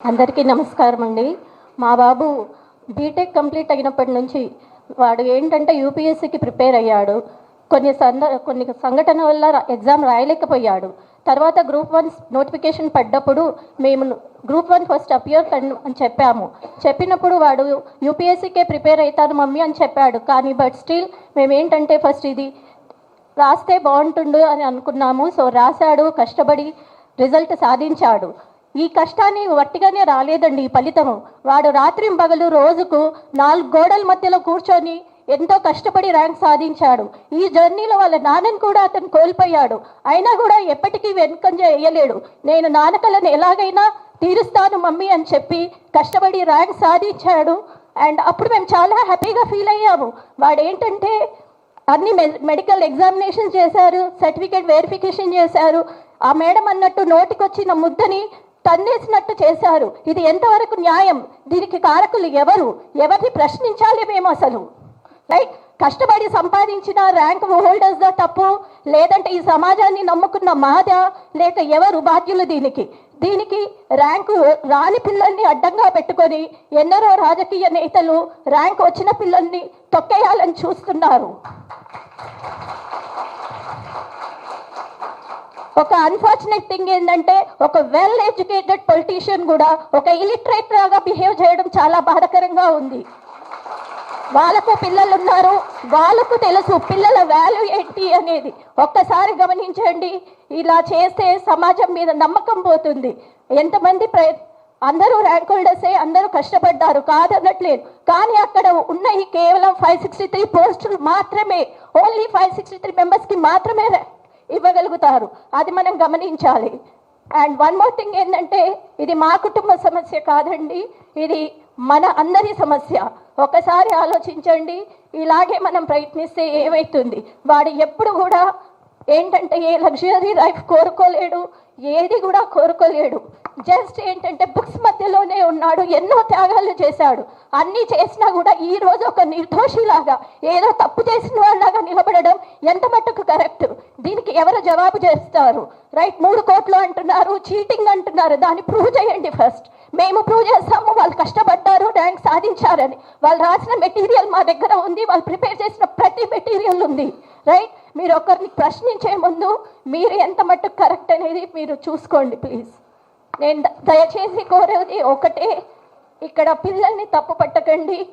అందరికీ నమస్కారం అండి. మా బాబు బీటెక్ కంప్లీట్ అయినప్పటి నుంచి వాడు ఏంటంటే యూపీఎస్సీకి ప్రిపేర్ అయ్యాడు. కొన్ని సంద కొన్ని సంఘటన వల్ల ఎగ్జామ్ రాయలేకపోయాడు. తర్వాత గ్రూప్ వన్ నోటిఫికేషన్ పడ్డప్పుడు మేము గ్రూప్ వన్ ఫస్ట్ అపియర్ అని చెప్పాము. చెప్పినప్పుడు వాడు యూపీఎస్సీకే ప్రిపేర్ అవుతాను మమ్మీ అని చెప్పాడు. కానీ బట్ స్టిల్ మేము ఏంటంటే ఫస్ట్ ఇది రాస్తే బాగుంటుండు అని అనుకున్నాము. సో రాశాడు కష్టపడి రిజల్ట్ సాధించాడు. ఈ కష్టాన్ని వట్టిగానే రాలేదండి ఈ ఫలితము. వాడు రాత్రి పగలు రోజుకు నాలుగు గోడల మధ్యలో కూర్చొని ఎంతో కష్టపడి ర్యాంక్ సాధించాడు. ఈ జర్నీలో వాళ్ళ నాన్నని కూడా అతను కోల్పోయాడు. అయినా కూడా ఎప్పటికీ వెనుకంజ వేయలేడు. నేను నాన్నకలను ఎలాగైనా తీరుస్తాను మమ్మీ అని చెప్పి కష్టపడి ర్యాంక్ సాధించాడు. అండ్ అప్పుడు మేము చాలా హ్యాపీగా ఫీల్ అయ్యాము. వాడు ఏంటంటే అన్ని మె- మెడికల్ ఎగ్జామినేషన్ చేశారు సర్టిఫికేట్ వెరిఫికేషన్ చేశారు. ఆ మేడం అన్నట్టు నోటికొచ్చిన ముద్దని తన్నేసినట్టు చేశారు. ఇది ఎంతవరకు న్యాయం? దీనికి కారకులు ఎవరు? ఎవరిని ప్రశ్నించాలి మేము అసలు? రైట్? కష్టపడి సంపాదించిన ర్యాంక్ హోల్డర్స్ తప్పు? లేదంటే ఈ సమాజాన్ని నమ్ముకున్న మాదా? లేక ఎవరు బాధ్యులు దీనికి? దీనికి ర్యాంకు రాని పిల్లల్ని అడ్డంగా పెట్టుకొని ఎన్నరో రాజకీయ నేతలు ర్యాంక్ వచ్చిన పిల్లల్ని తొక్కేయాలని చూస్తున్నారు. ఒక అన్ఫార్చునేట్ థింగ్ ఏంటంటే ఒక వెల్ ఎడ్యుకేటెడ్ పొలిటీషియన్ కూడా ఒక ఇలిటరేట్ లాగా బిహేవ్ చేయడం చాలా బాధకరంగా ఉంది. వాళ్ళకు పిల్లలు ఉన్నారు. వాళ్ళకు తెలుసు పిల్లల వాల్యూ ఏంటి అనేది. ఒక్కసారి గమనించండి. ఇలా చేస్తే సమాజం మీద నమ్మకం పోతుంది. ఎంతమంది ప్ర అందరూ ర్యాంక్ హోల్డర్సే అందరూ కష్టపడ్డారు. కాదనట్లేదు. కానీ అక్కడ ఉన్నాయి కేవలం ఫైవ్ సిక్స్టీ త్రీ పోస్టులు మాత్రమే. ఓన్లీ ఫైవ్ సిక్స్టీ త్రీ మెంబర్స్కి మాత్రమే ఇవ్వగలుగుతారు. అది మనం గమనించాలి. అండ్ వన్ మోర్ థింగ్ ఏంటంటే ఇది మా కుటుంబ సమస్య కాదండి. ఇది మన అందరి సమస్య. ఒకసారి ఆలోచించండి. ఇలాగే మనం ప్రయత్నిస్తే ఏమవుతుంది వాడు ఎప్పుడు కూడా ఏంటంటే ఏ లగ్జరీ లైఫ్ కోరుకోలేడు. ఏది కూడా కోరుకోలేడు. జస్ట్ ఏంటంటే బుక్స్ మధ్యలోనే ఉన్నాడు ఎన్నో త్యాగాలు చేశాడు. అన్నీ చేసినా కూడా ఈ రోజు ఒక నిర్దోషిలాగా ఏదో తప్పు చేసిన వాళ్ళలాగా నిలబడడం ఎంత మట్టుకు కరెక్ట్? దీనికి ఎవరు జవాబు చేస్తారు? రైట్ మూడు కోట్లు అంటున్నారు చీటింగ్ అంటున్నారు. దాన్ని ప్రూవ్ చేయండి ఫస్ట్. మేము ప్రూవ్ చేస్తాము వాళ్ళు కష్టపడ్డారు ర్యాంక్ సాధించారని. వాళ్ళు రాసిన మెటీరియల్ మా దగ్గర ఉంది వాళ్ళు ప్రిపేర్ చేసిన ప్రతి మెటీరియల్ ఉంది. రైట్ మీరు ఒకరిని ప్రశ్నించే ముందు మీరు ఎంత మట్టుకు కరెక్ట్ అనేది మీరు చూసుకోండి ప్లీజ్. నేను దయచేసి కోరేది ఒకటే. ఇక్కడ పిల్లల్ని తప్పు పట్టకండి.